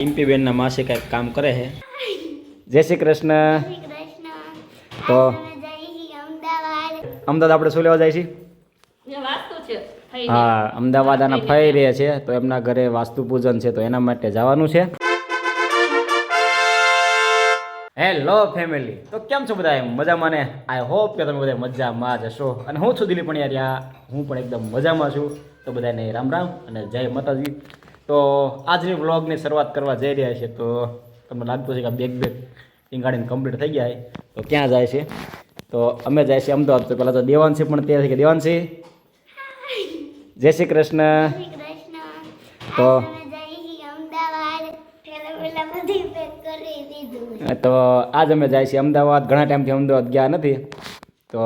પિમ્પીબેનના માસે કંઈક કામ કરે છે. જય શ્રી કૃષ્ણ. તો અમદાવાદ. આપણે શું લેવા જાય છીએ છે હા અમદાવાદ આના ફઈ રહ્યા છે તો એમના ઘરે વાસ્તુ પૂજન છે તો એના માટે જવાનું છે. હેલો ફેમિલી તો કેમ છો બધા મજામાં ને? આઈ હોપ કે તમે બધા મજામાં જ હશો. અને હું છું દિલીપ યાર હું પણ એકદમ મજામાં છું. તો બધાને રામ રામ અને જય માતાજી. તો આજની વ્લોગની શરૂઆત કરવા જઈ રહ્યા છે. તો તમને લાગતું છે કે બેગ બેગ ટીંગાડીને કમ્પ્લીટ થઈ ગયા તો ક્યાં જાય છે? તો અમે જાય છે અમદાવાદ. તો પહેલાં તો દેવાંશી પણ ત્યાં છે? કે દેવાંશી જય શ્રી કૃષ્ણ. તો તો આજ અમે જાય છીએ અમદાવાદ. ઘણા ટાઈમથી અમદાવાદ ગયા નથી. તો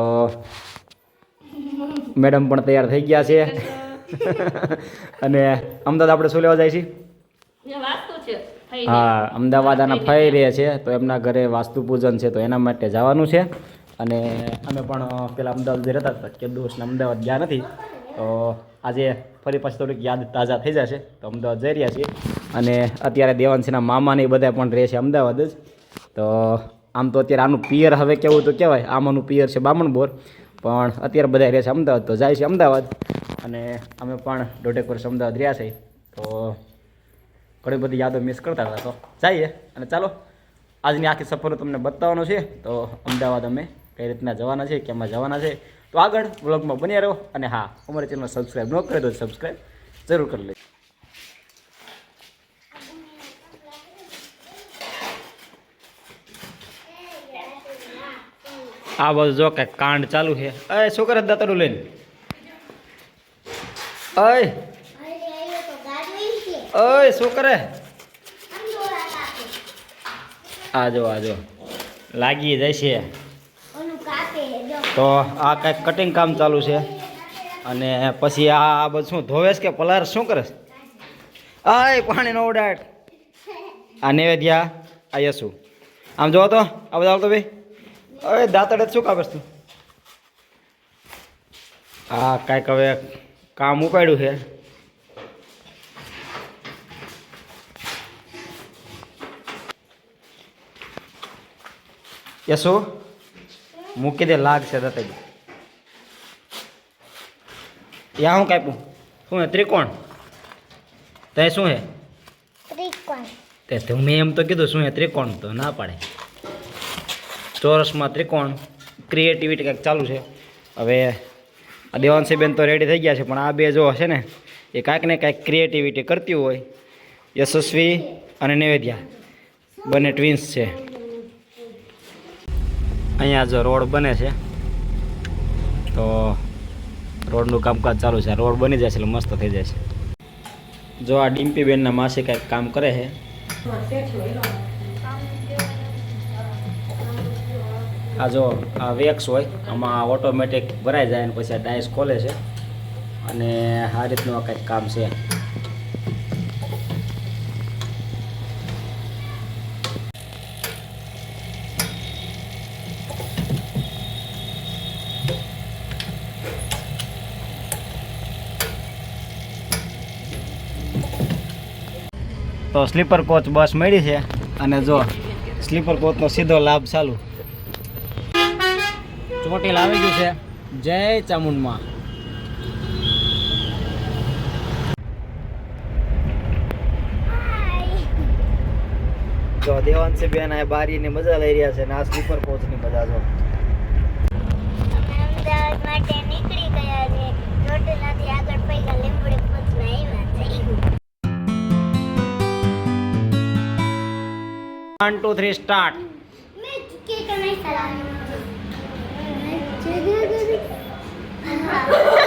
મેડમ પણ તૈયાર થઈ ગયા છે. અને અમદાવાદ આપણે શું લેવા જાય છીએ છે હા અમદાવાદ આના ફઈ રહે છે તો એમના ઘરે વાસ્તુ પૂજન છે તો એના માટે જવાનું છે. અને અમે પણ પેલા અમદાવાદ રહેતા હતા કે દોસ્તને અમદાવાદ ગયા નથી તો આજે ફરી પાછી થોડીક યાદ તાજા થઈ જશે તો અમદાવાદ જઈ રહ્યા છીએ. અને અત્યારે દેવાંશીના મામા ને એ બધા પણ રહે છે અમદાવાદ જ. તો આમ તો અત્યારે આનું પિયર હવે કેવું તો કહેવાય આમાંનું પિયર છે બામણબોર. પણ અત્યારે બધા રહે છે અમદાવાદ તો જાય છે અમદાવાદ. અને અમે પણ દોઢેક વર્ષ અમદાવાદ રહ્યા છે તો ઘણી બધી યાદો મિસ કરતા હતા. તો જઈએ અને ચાલો, આજની આખી સફર તમને બતાવવાનો છે, તો અમદાવાદ અમે કઈ રીતના જવાના છે કેમાં જવાના છે, તો આગળ બ્લોગમાં બન્યા રહો. અને હા, અમારી ચેનલ સબસ્ક્રાઈબ ન કરી દો સબસ્ક્રાઈબ જરૂર કરી લેજો. આ બધું જો કે કાંડ ચાલુ છે. એ શું કરે દાતરું લઈને. અય અય શું કરે? આજો કાપે આ જો આ જો. લાગી જશે. તો આ કાંઈક કટિંગ કામ ચાલુ છે. અને પછી આ બધું શું, ધોવેશ કે પલાર શું કરે? આય પાણી નો ઉડાટ આ નૈવેદ્યા, આ યસુ આમ જોવો તો, આ બધા આવતો ભાઈ. અરે દાંતડે શું કાપેશ તું? આ કાંઈક હવે કામ ઉપાડ્યું છે. યશો મૂકી દે લાગ છે દતે યા હું કાપ્યું શું હે ત્રિકોણ? તે શું હે ત્રિકોણ. તે તો મેં એમ તો કીધું શું હે ત્રિકોણ? તો ના પાડે. ચોરસમાં ત્રિકોણ ક્રિએટિવિટી કંઈક ચાલુ છે. હવે આ દેવાંશી બેન તો રેડી થઈ ગયા છે, પણ આ બે જો હશે ને, એ કાંઈક ને કાંઈક ક્રિએટિવિટી કરતી હોય. યશસ્વી અને નિવેદ્યા, બંને ટ્વિન્સ છે. અહીંયા જો રોડ બને છે, તો રોડનું કામકાજ ચાલુ છે. રોડ બની જાય છે એટલે મસ્ત થઈ જાય છે જો આ ડિમ્પીબેનના માસી કાંઈક કામ કરે છે. આ જો આ વેક્સ હોય, આમાં ઓટોમેટિક ભરાઈ જાય અને પછી આ ડાયસ ખોલે છે. અને આ રીતનું આ કંઈક કામ છે. તો સ્લીપર કોચ બસ મળી છે. અને જો સ્લીપર કોચનો સીધો લાભ ચાલુ. ચોટીલ આવી ગયું છે. જય ચામુંડમાં. જો દેવાંશી બેન આ બારીની મજા લઈ રહ્યા છે ને આ સ્લીપર કોચની મજા જો. અમે અમદાવાદ માટે નીકળી ગયા છે. ચોટીલાથી આગળ પૈસા લીંબડી પહોંચવા આવ્યા છે. One two three start Yeah.